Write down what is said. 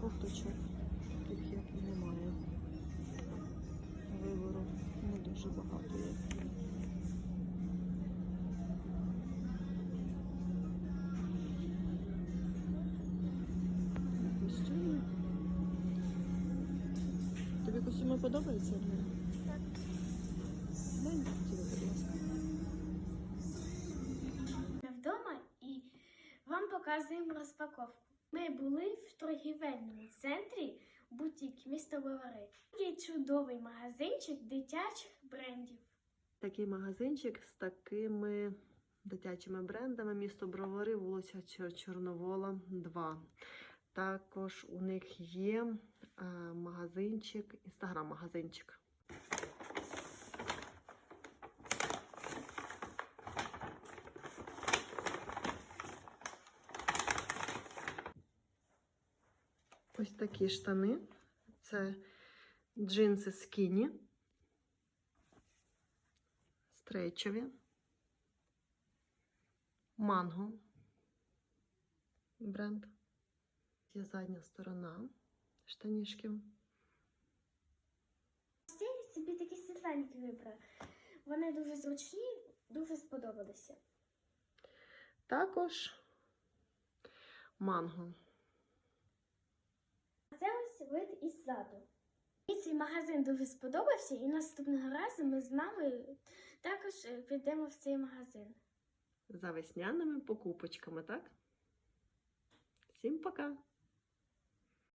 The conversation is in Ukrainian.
кофточок, таких як немає. Вибору не дуже багато є. Костюми. Тобі костюми подобаються? Так. Дай тіло, будь ласка. Ми вдома і вам показуємо розпаковку. Ми були в торгівельному центрі бутік місто Бавари. Є чудовий магазинчик дитячих брендів. Такий магазинчик з такими дитячими брендами місто Бровари, вулиця Чорновола, 2. Також у них є е, магазинчик, інстаграм-магазинчик. Ось такі штани. Це джинси скіні. Стрейчеві. Манго. Бренд. Є задня сторона штанішків. Я собі такі світленькі вибрала. Вони дуже зручні, дуже сподобалися. Також манго. Вид іззаду. Мені цей магазин дуже сподобався, і наступного разу ми з мамою також е, підемо в цей магазин. За весняними покупочками, так? Всім пока!